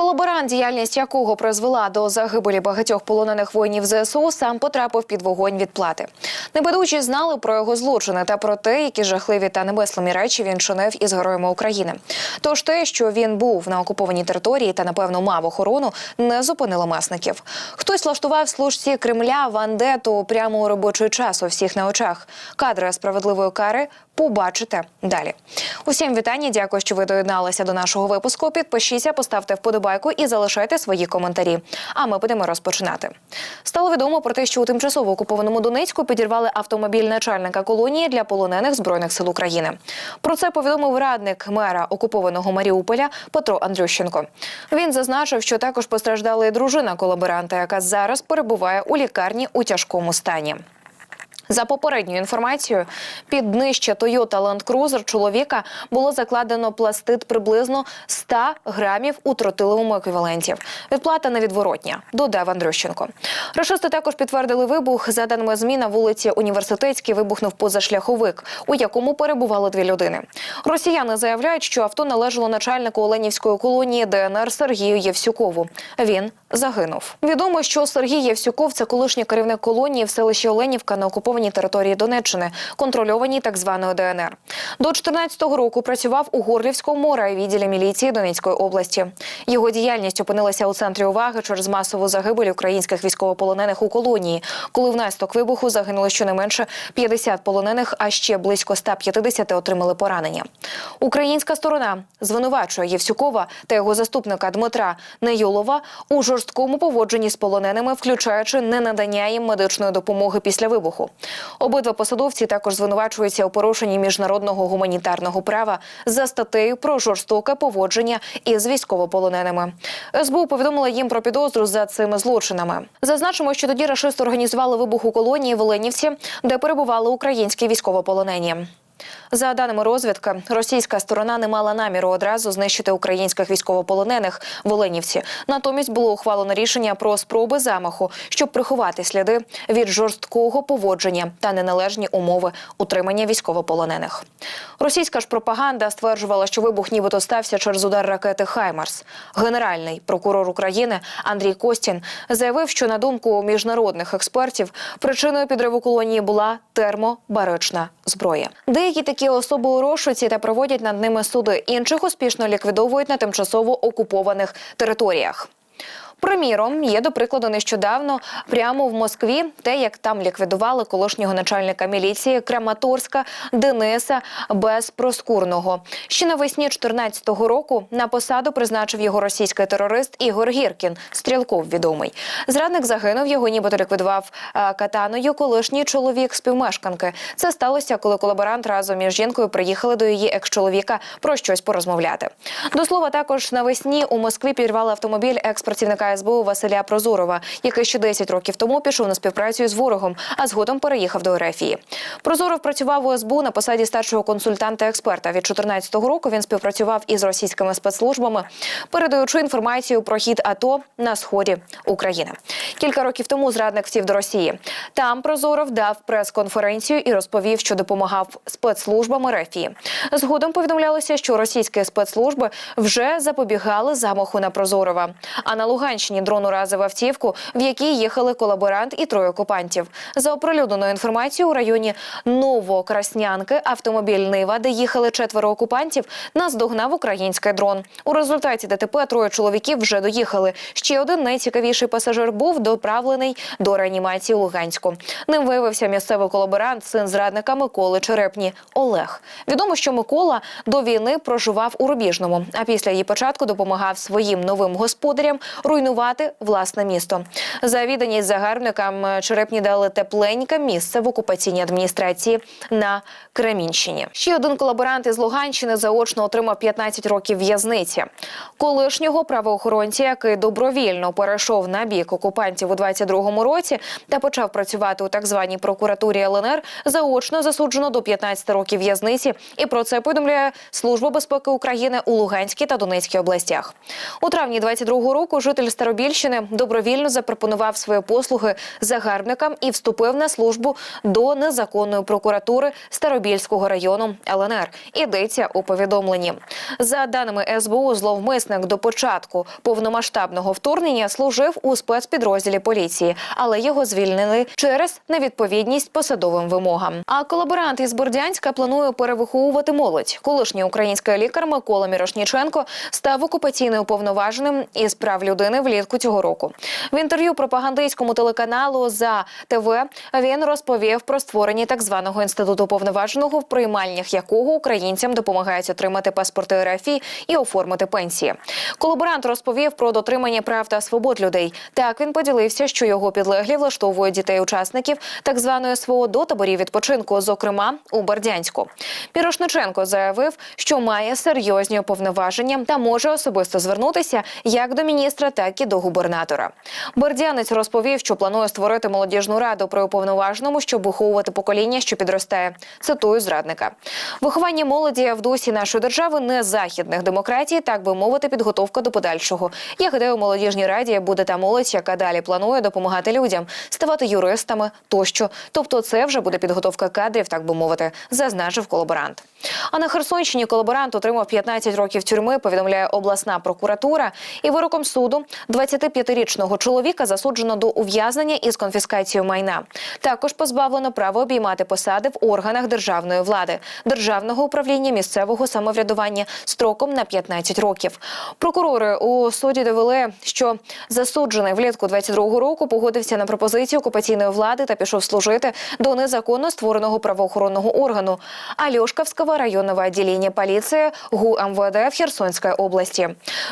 Колаборант, діяльність якого призвела до загибелі багатьох полонених воїнів ЗСУ, сам потрапив під вогонь відплати. Небайдужі знали про його злочини та про те, які жахливі та немислимі речі він чинив із героями України. Тож те, що він був на окупованій території та напевно мав охорону, не зупинило месників. Хтось влаштував служці Кремля вандету прямо у робочий час у всіх на очах. Кадри справедливої кари побачите далі. Усім вітання. Дякую, що ви доєдналися до нашого випуску. Підпишіться, поставте вподобайку і залишайте свої коментарі. А ми будемо розпочинати. Стало відомо про те, що у тимчасово окупованому Донецьку підірвали автомобіль начальника колонії для полонених збройних сил України. Про це повідомив радник мера окупованого Маріуполя Петро Андрющенко. Він зазначив, що також постраждала і дружина колаборанта, яка зараз перебуває у лікарні у тяжкому стані. За попередньою інформацією, під днище Toyota Land Cruiser чоловіка було закладено пластид приблизно 100 грамів у тротиловому еквіваленті. Відплата невідворотня, додав Андрющенко. Рашисти також підтвердили вибух. За даними ЗМІ, на вулиці Університетській вибухнув позашляховик, у якому перебували дві людини. Росіяни заявляють, що авто належало начальнику Оленівської колонії ДНР Сергію Євсюкову. Він загинув. Відомо, що Сергій Євсюков це колишній керівник колонії в селищі Оленівка на окупованій території Донеччини, контрольованій так званою ДНР. До 14-го року працював у Горлівському райвідділі міліції Донецької області. Його діяльність опинилася у центрі уваги через масову загибель українських військовополонених у колонії, коли внаслідок вибуху загинуло щонайменше 50 полонених, а ще близько 150 отримали поранення. Українська сторона звинувачує Євсюкова та його заступника Дмитра Нейолова у жорсткому поводженні з полоненими, включаючи ненадання їм медичної допомоги після вибуху. Обидва посадовці також звинувачуються у порушенні міжнародного гуманітарного права за статтею про жорстоке поводження із військовополоненими. СБУ повідомила їм про підозру за цими злочинами. Зазначимо, що тоді рашисти організували вибух у колонії в Оленівці, де перебували українські військовополонені. За даними розвідки, російська сторона не мала наміру одразу знищити українських військовополонених в Оленівці. Натомість було ухвалено рішення про спроби замаху, щоб приховати сліди від жорсткого поводження та неналежні умови утримання військовополонених. Російська ж пропаганда стверджувала, що вибух нібито стався через удар ракети Хаймарс. Генеральний прокурор України Андрій Костін заявив, що на думку міжнародних експертів причиною підриву колонії була термобарична зброя. Деякі такі особи у розшуці та проводять над ними суди. Інших успішно ліквідовують на тимчасово окупованих територіях. Приміром, є до прикладу нещодавно прямо в Москві, те, як там ліквідували колишнього начальника міліції Краматорська Дениса Безпроскурного. Ще навесні 14-го року на посаду призначив його російський терорист Ігор Гіркін, стрілков відомий. Зрадник загинув, його нібито ліквідував е, катаною колишній чоловік співмешканки. Це сталося, коли колаборант разом із жінкою приїхали до її екс-чоловіка про щось порозмовляти. До слова, також навесні у Москві підірвали автомобіль екс-працівника СБУ Василя Прозорова, який ще 10 років тому пішов на співпрацю з ворогом, а згодом переїхав до Ерефії. Прозоров працював у СБУ на посаді старшого консультанта-експерта. Від 14-го року він співпрацював із російськими спецслужбами, передаючи інформацію про хід АТО на сході України. Кілька років тому зрадник втів до Росії. Там Прозоров дав прес-конференцію і розповів, що допомагав спецслужбам Ерефії. Згодом повідомлялося, що російські спецслужби вже запобігали замаху на Прозорова. А на Луганщині дрон уразив автівку, в якій їхали колаборант і троє окупантів. За оприлюдненою інформацією, у районі Новокраснянки автомобіль Нива, де їхали четверо окупантів, наздогнав український дрон. У результаті ДТП троє чоловіків вже доїхали. Ще один найцікавіший пасажир був доправлений до реанімації Луганську. Ним виявився місцевий колаборант, син зрадника Миколи Черепні Олег. Відомо, що Микола до війни проживав у Рубіжному, а після її початку допомагав своїм новим господарям руйнувати власне місто. За відданість загарбникам Черепні дали тепленьке місце в окупаційній адміністрації на Кремінщині. Ще один колаборант із Луганщини заочно отримав 15 років в'язниці. Колишнього правоохоронця, який добровільно перейшов на бік окупантів у 22-му році та почав працювати у так званій прокуратурі ЛНР, заочно засуджено до 15 років в'язниці. І про це повідомляє Служба безпеки України у Луганській та Донецькій областях. У травні 22-го року житель Старобільщини добровільно запропонував свої послуги загарбникам і вступив на службу до незаконної прокуратури Старобільського району ЛНР. Йдеться у повідомленні. За даними СБУ, зловмисник до початку повномасштабного вторгнення служив у спецпідрозділі поліції, але його звільнили через невідповідність посадовим вимогам. А колаборант із Бордянська планує перевиховувати молодь. Колишній український лікар Микола Мірошніченко став окупаційним уповноваженим із прав людини влітку цього року. В інтерв'ю пропагандистському телеканалу за ТВ він розповів про створення так званого інституту уповноваженого, в приймальнях якого українцям допомагають отримати паспорти РФІ і оформити пенсії. Колаборант розповів про дотримання прав та свобод людей. Так він поділився, що його підлеглі влаштовують дітей-учасників так званої СВО до таборів відпочинку, зокрема у Бердянську. Мірошниченко заявив, що має серйозні повноваження та може особисто звернутися як до міністра, так і до губернатора. Бердянець розповів, що планує створити молодіжну раду при уповноваженому, щоб виховувати покоління, що підростає. Цитую зрадника. Виховання молоді в дусі нашої держави не західних демократій, так би мовити, підготовка до подальшого. Я гадаю, у молодіжній раді буде та молодь, яка далі планує допомагати людям, ставати юристами тощо. Тобто, це вже буде підготовка кадрів, так би мовити, зазначив колаборант. А на Херсонщині колаборант отримав 15 років тюрми. Повідомляє обласна прокуратура. І вироком суду 25-річного чоловіка засуджено до ув'язнення із конфіскацією майна. Також позбавлено права обіймати посади в органах державної влади, державного управління місцевого самоврядування строком на 15 років. Прокурори у суді довели, що засуджений влітку 22-го року погодився на пропозицію окупаційної влади та пішов служити до незаконно створеного правоохоронного органу Альошківського районного відділення поліції ГУ МВД в Херсонській області.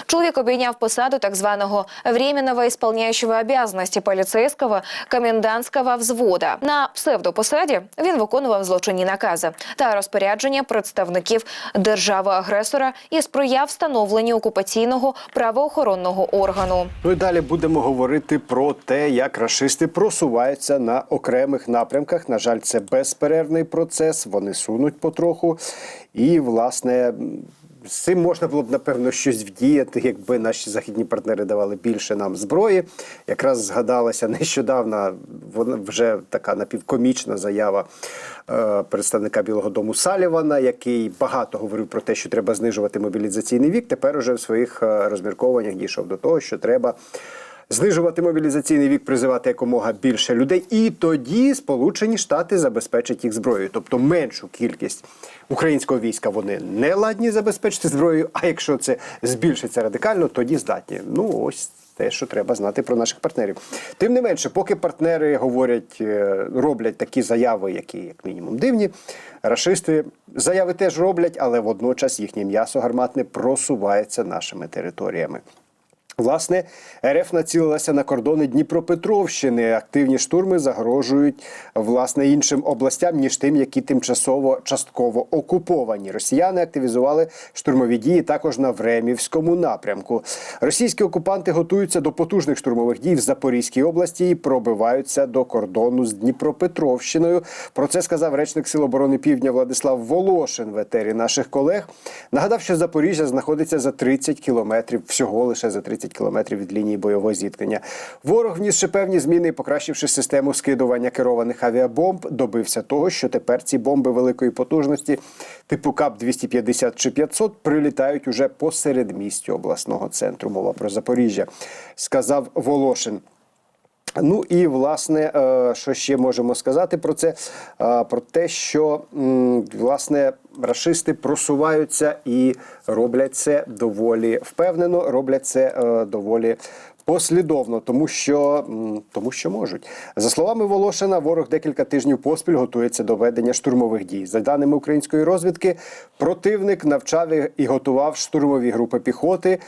Чоловік обійняв посаду так званого временного исполняющего обязанности поліцейського комендантського взвода. На псевдопосаді він виконував злочинні накази та розпорядження представників держави-агресора і сприяв встановленню окупаційного правоохоронного органу. Ну і далі будемо говорити про те, як рашисти просуваються на окремих напрямках. На жаль, це безперервний процес. Вони сунуть потроху. І, власне, з цим можна було б напевно щось вдіяти, якби наші західні партнери давали більше нам зброї. Якраз згадалася нещодавно вона вже така напівкомічна заява е, представника Білого Дому Салівана, який багато говорив про те, що треба знижувати мобілізаційний вік. Тепер уже в своїх е, розміркованнях дійшов до того, що треба. Знижувати мобілізаційний вік, призивати якомога більше людей, і тоді Сполучені Штати забезпечать їх зброєю, тобто меншу кількість українського війська вони не ладні забезпечити зброєю. А якщо це збільшиться радикально, тоді здатні. Ну ось те, що треба знати про наших партнерів. Тим не менше, поки партнери говорять, е, роблять такі заяви, які як мінімум дивні, рашисти заяви теж роблять, але водночас їхнє м'ясо гарматне просувається нашими територіями. Власне, РФ націлилася на кордони Дніпропетровщини. Активні штурми загрожують власне іншим областям, ніж тим, які тимчасово частково окуповані. Росіяни активізували штурмові дії також на Времівському напрямку. Російські окупанти готуються до потужних штурмових дій в Запорізькій області і пробиваються до кордону з Дніпропетровщиною. Про це сказав речник Сил оборони Півдня Владислав Волошин в етері наших колег. Нагадав, що Запоріжжя знаходиться за 30 кілометрів всього лише за 30 кілометрів від лінії бойового зіткнення. Ворог вніс ще певні зміни, покращивши систему скидування керованих авіабомб, добився того, що тепер ці бомби великої потужності, типу КАП 250 чи 500, прилітають уже посеред місця обласного центру. Мова про Запоріжжя, сказав Волошин. Ну і власне, е, що ще можемо сказати про це? Е, Про те, що власне рашисти просуваються і роблять це доволі впевнено, роблять це е, доволі. Послідовно, тому що тому що можуть за словами Волошина, ворог декілька тижнів поспіль готується до ведення штурмових дій. За даними української розвідки, противник навчав і готував штурмові групи піхоти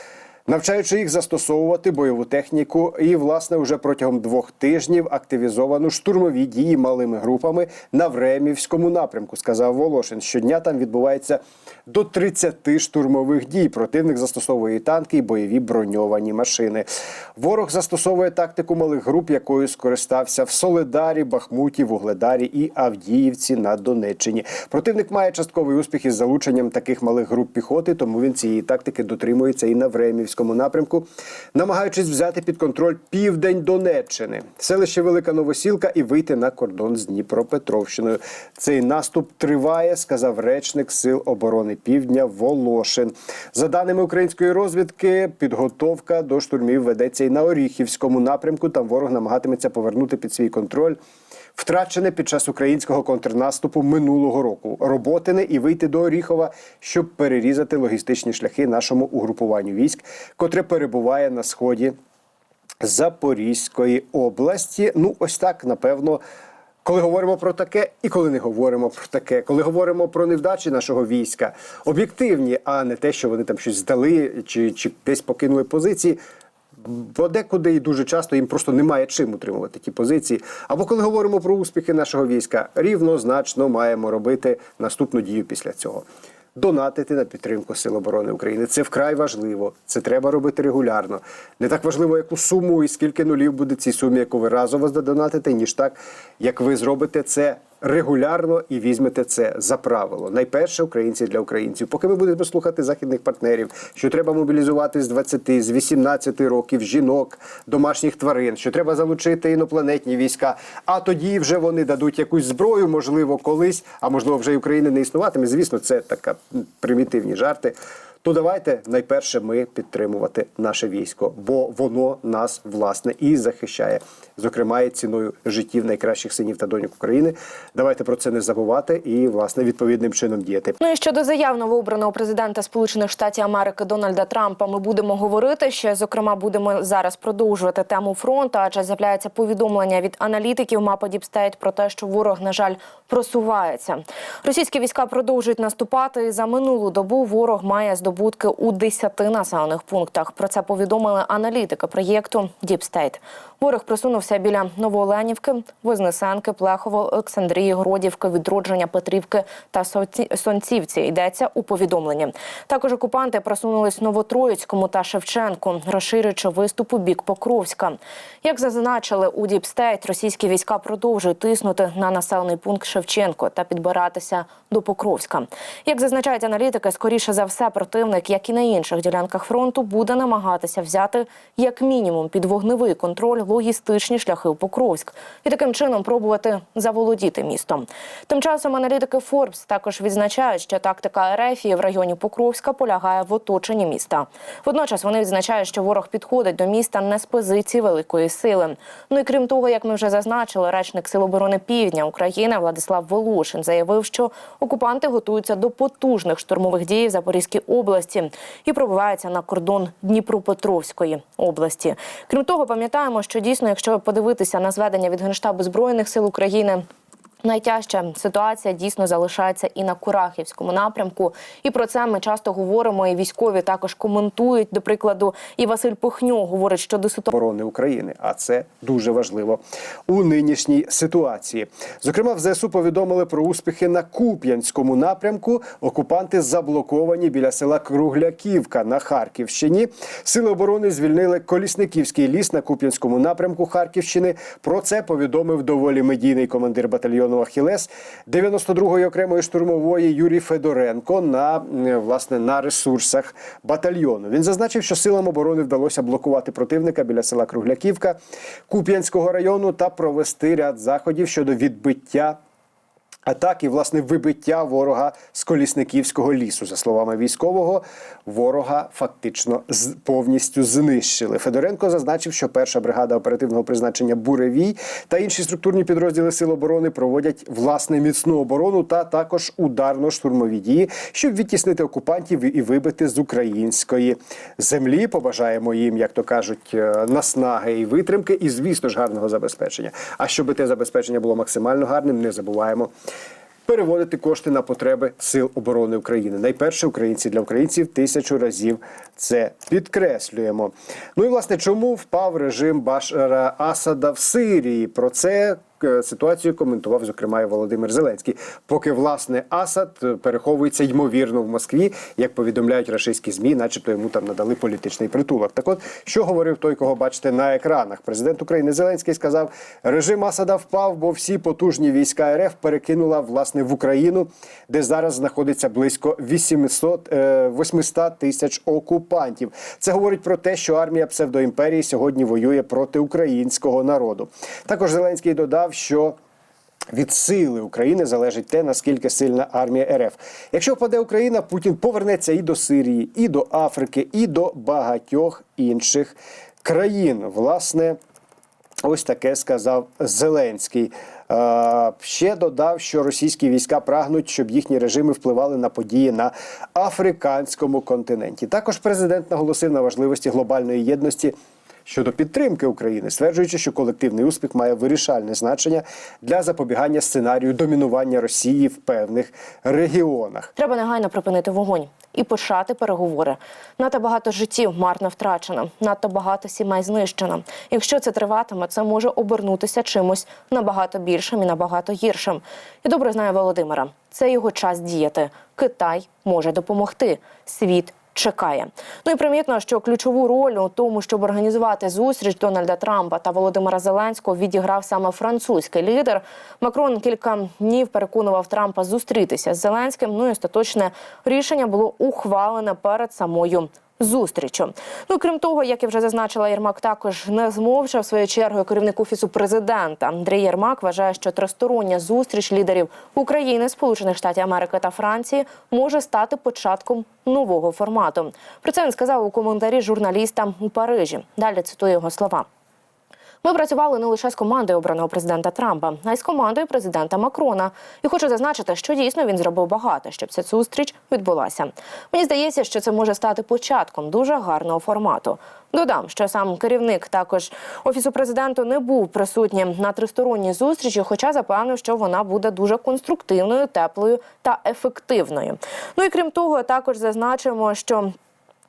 навчаючи їх застосовувати бойову техніку, і власне вже протягом двох тижнів активізовано штурмові дії малими групами на Времівському напрямку. Сказав Волошин. Щодня там відбувається до 30 штурмових дій. Противник застосовує танки, і бойові броньовані машини. Ворог застосовує тактику малих груп, якою скористався в Соледарі, Бахмуті, Вугледарі і Авдіївці на Донеччині. Противник має частковий успіх із залученням таких малих груп піхоти, тому він цієї тактики дотримується і на Времівському Харківському напрямку, намагаючись взяти під контроль південь Донеччини, селище Велика Новосілка і вийти на кордон з Дніпропетровщиною. Цей наступ триває, сказав речник Сил оборони Півдня Волошин. За даними української розвідки, підготовка до штурмів ведеться і на Оріхівському напрямку. Там ворог намагатиметься повернути під свій контроль. Втрачене під час українського контрнаступу минулого року Роботине і вийти до Оріхова, щоб перерізати логістичні шляхи нашому угрупуванню військ, котре перебуває на сході Запорізької області. Ну, ось так, напевно. Коли говоримо про таке, і коли не говоримо про таке, коли говоримо про невдачі нашого війська, об'єктивні, а не те, що вони там щось здали чи, чи десь покинули позиції. Бо декуди і дуже часто їм просто немає чим утримувати ті позиції. Або коли говоримо про успіхи нашого війська, рівнозначно маємо робити наступну дію після цього. Донатити на підтримку Сил оборони України. Це вкрай важливо. Це треба робити регулярно. Не так важливо, яку суму і скільки нулів буде цій сумі, яку ви разово задонатите, ніж так, як ви зробите це регулярно і візьмете це за правило. Найперше українці для українців. Поки ми будемо слухати західних партнерів, що треба мобілізувати з 20, з 18 років жінок, домашніх тварин, що треба залучити інопланетні війська. А тоді вже вони дадуть якусь зброю, можливо, колись, а можливо, вже й України не існуватиме. Звісно, це така примітивні жарти. То давайте найперше ми підтримувати наше військо, бо воно нас власне і захищає, зокрема і ціною життів найкращих синів та доньок України. Давайте про це не забувати і власне відповідним чином діяти. Ну і щодо заяв новообраного президента Сполучених Штатів Америки Дональда Трампа, ми будемо говорити ще. Зокрема, будемо зараз продовжувати тему фронту, адже з'являється повідомлення від аналітиків мапа Діпстейт про те, що ворог, на жаль, просувається. Російські війська продовжують наступати. За минулу добу ворог має здобутки у 10 населених пунктах. Про це повідомили аналітики проєкту Діпстейт. Ворог просунувся біля Новооленівки, Вознесенки, Плехово, Олександрії, Гродівки, Відродження, Петрівки та Сонцівці. Йдеться у повідомленні. Також окупанти просунулись Новотроїцькому та Шевченку, розширюючи виступ у бік Покровська. Як зазначили у Діпстейт, російські війська продовжують тиснути на населений пункт Шевченко та підбиратися до Покровська. Як зазначають аналітики, скоріше за все, противник, як і на інших ділянках фронту, буде намагатися взяти як мінімум під вогневий контроль логістичні шляхи у Покровськ і таким чином пробувати заволодіти містом. Тим часом аналітики Forbes також відзначають, що тактика РФ в районі Покровська полягає в оточенні міста. Водночас вони відзначають, що ворог підходить до міста не з позиції великої сили. Ну і крім того, як ми вже зазначили, речник Сил оборони Півдня України Владислав Волошин заявив, що окупанти готуються до потужних штурмових дій в Запорізькій області і пробувається на кордон Дніпропетровської області. Крім того, пам'ятаємо, що дійсно, якщо подивитися на зведення від генштабу збройних сил України. Найтяжча ситуація дійсно залишається і на Курахівському напрямку. І про це ми часто говоримо. І військові також коментують. До прикладу, і Василь Пухньо говорить щодо ситуації. оборони України, а це дуже важливо у нинішній ситуації. Зокрема, в ЗСУ повідомили про успіхи на Куп'янському напрямку. Окупанти заблоковані біля села Кругляківка на Харківщині. Сили оборони звільнили Колісниківський ліс на Куп'янському напрямку Харківщини. Про це повідомив доволі медійний командир батальйону Ахілес 92-ї окремої штурмової Юрій Федоренко на власне на ресурсах батальйону. Він зазначив, що силам оборони вдалося блокувати противника біля села Кругляківка Куп'янського району та провести ряд заходів щодо відбиття. Атак і власне вибиття ворога з колісниківського лісу, за словами військового, ворога фактично повністю знищили. Федоренко зазначив, що перша бригада оперативного призначення Буревій та інші структурні підрозділи Сил оборони проводять власне міцну оборону та також ударно-штурмові дії, щоб відтіснити окупантів і вибити з української землі. Побажаємо їм, як то кажуть, е, наснаги і витримки, і звісно ж гарного забезпечення. А щоб те забезпечення було максимально гарним, не забуваємо. Переводити кошти на потреби сил оборони України. Найперше українці для українців тисячу разів це підкреслюємо. Ну і власне, чому впав режим Башара Асада в Сирії? Про це ситуацію коментував зокрема і Володимир Зеленський. Поки власне Асад е, переховується ймовірно в Москві, як повідомляють рашистські змі, начебто йому там надали політичний притулок. Так, от що говорив той, кого бачите на екранах? Президент України Зеленський сказав: режим Асада впав, бо всі потужні війська РФ перекинула власне в Україну, де зараз знаходиться близько 800, е, 800 тисяч окупантів. Це говорить про те, що армія псевдоімперії сьогодні воює проти українського народу. Також Зеленський додав, що від сили України залежить те, наскільки сильна армія РФ. Якщо впаде Україна, Путін повернеться і до Сирії, і до Африки, і до багатьох інших країн. Власне, Ось таке сказав Зеленський. Ще додав, що російські війська прагнуть, щоб їхні режими впливали на події на африканському континенті. Також президент наголосив на важливості глобальної єдності щодо підтримки України, стверджуючи, що колективний успіх має вирішальне значення для запобігання сценарію домінування Росії в певних регіонах. Треба негайно припинити вогонь і почати переговори. Надто багато життів марно втрачено, надто багато сімей знищено. Якщо це триватиме, це може обернутися чимось набагато більшим і набагато гіршим. І добре знає Володимира. Це його час діяти. Китай може допомогти. Світ чекає. Ну і примітно, що ключову роль у тому, щоб організувати зустріч Дональда Трампа та Володимира Зеленського, відіграв саме французький лідер. Макрон кілька днів переконував Трампа зустрітися з Зеленським. Ну і остаточне рішення було ухвалене перед самою. Зустрічю. Ну крім того, як я вже зазначила, Єрмак також не змовчав своєю чергою керівник офісу президента. Андрій Єрмак вважає, що тристороння зустріч лідерів України, Сполучених Штатів Америки та Франції може стати початком нового формату. Про це він сказав у коментарі журналістам у Парижі. Далі цитую його слова. Ми працювали не лише з командою обраного президента Трампа, а й з командою президента Макрона. І хочу зазначити, що дійсно він зробив багато, щоб ця зустріч відбулася. Мені здається, що це може стати початком дуже гарного формату. Додам, що сам керівник також офісу президенту не був присутнім на тристоронній зустрічі, хоча запевнив, що вона буде дуже конструктивною, теплою та ефективною. Ну і крім того, також зазначимо, що.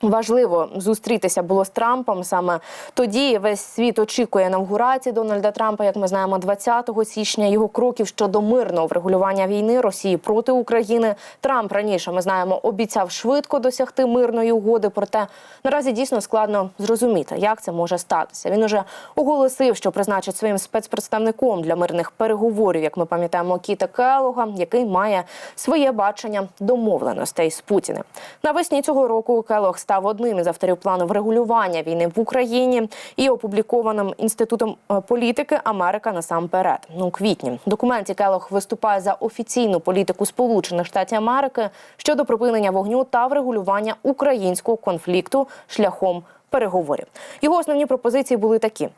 Важливо зустрітися було з Трампом. Саме тоді весь світ очікує інавгурації Дональда Трампа, як ми знаємо, 20 січня його кроків щодо мирного врегулювання війни Росії проти України. Трамп раніше ми знаємо обіцяв швидко досягти мирної угоди. Проте наразі дійсно складно зрозуміти, як це може статися. Він уже оголосив, що призначить своїм спецпредставником для мирних переговорів, як ми пам'ятаємо, Кіта Келога, який має своє бачення домовленостей з Путіним. Навесні цього року Келог став одним із авторів плану врегулювання війни в Україні і опублікованим інститутом е, політики Америка насамперед. Ну, у квітні в документі Келох виступає за офіційну політику Сполучених Штатів Америки щодо припинення вогню та врегулювання українського конфлікту шляхом переговорів. Його основні пропозиції були такі: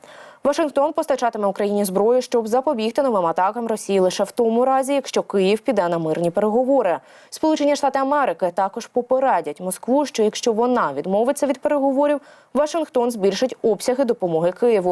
Вашингтон постачатиме Україні зброю, щоб запобігти новим атакам Росії лише в тому разі, якщо Київ піде на мирні переговори. Сполучені Штати Америки також попередять Москву, що якщо вона відмовиться від переговорів, Вашингтон збільшить обсяги допомоги Києву.